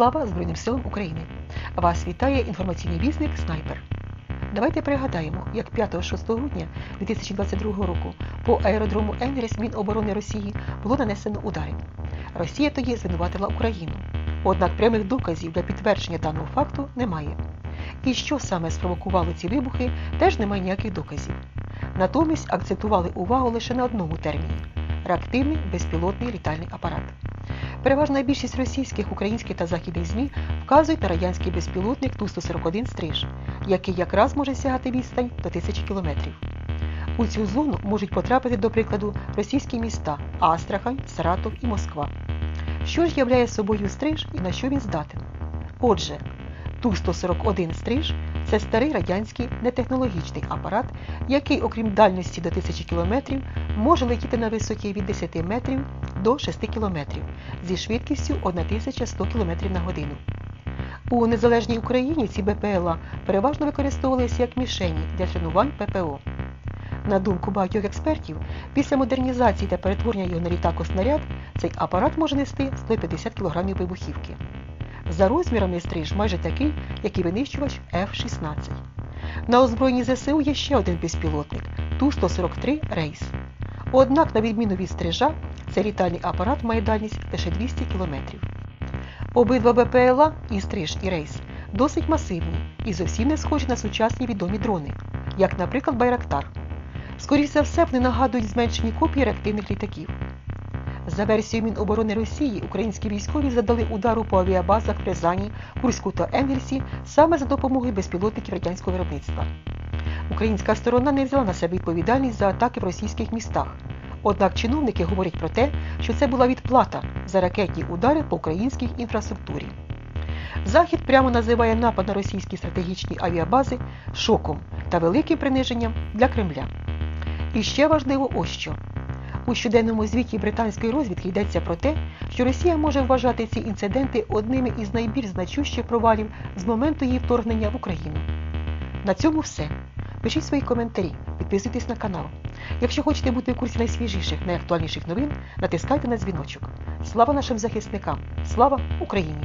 Слава Збройним силам України! Вас вітає інформаційний вісник Снайпер. Давайте пригадаємо, як 5-6 грудня 2022 року по аеродрому Енгельс Міноборони Росії було нанесено удари. Росія тоді звинуватила Україну. Однак прямих доказів для підтвердження даного факту немає. І що саме спровокувало ці вибухи, теж немає ніяких доказів. Натомість акцентували увагу лише на одному терміні реактивний безпілотний літальний апарат. Переважна більшість російських, українських та західних ЗМІ вказують на радянський безпілотник Ту-141 «Стриж», який якраз може сягати відстань до тисячі кілометрів. У цю зону можуть потрапити, до прикладу, російські міста Астрахань, Саратов і Москва. Що ж являє собою стриж і на що він здатен? Отже, Ту-141 стриж це старий радянський нетехнологічний апарат, який, окрім дальності до 1000 км, може летіти на висоті від 10 метрів до 6 км зі швидкістю 1100 км на годину. У незалежній Україні ці БПЛА переважно використовувалися як мішені для тренувань ППО. На думку багатьох експертів, після модернізації та перетворення його на літако снаряд, цей апарат може нести 150 кг вибухівки. За розмірами стриж майже такий, як і винищувач F-16. На озброєнні ЗСУ є ще один безпілотник Ту-143 Рейс. Однак, на відміну від стрижа, цей літальний апарат має дальність лише 200 км. Обидва БПЛА, і стриж, і рейс, досить масивні і зовсім не схожі на сучасні відомі дрони, як, наприклад, Байрактар. Скоріше за все, вони нагадують зменшені копії реактивних літаків. За версією Міноборони Росії, українські військові задали удару по авіабазах в Рязані, Курську та Енгельсі саме за допомогою безпілотників радянського виробництва. Українська сторона не взяла на себе відповідальність за атаки в російських містах. Однак чиновники говорять про те, що це була відплата за ракетні удари по українській інфраструктурі. Захід прямо називає напад на російські стратегічні авіабази шоком та великим приниженням для Кремля. І ще важливо ось що. У щоденному звіті британської розвідки йдеться про те, що Росія може вважати ці інциденти одними із найбільш значущих провалів з моменту її вторгнення в Україну. На цьому все. Пишіть свої коментарі, підписуйтесь на канал. Якщо хочете бути в курсі найсвіжіших, найактуальніших новин, натискайте на дзвіночок. Слава нашим захисникам! Слава Україні!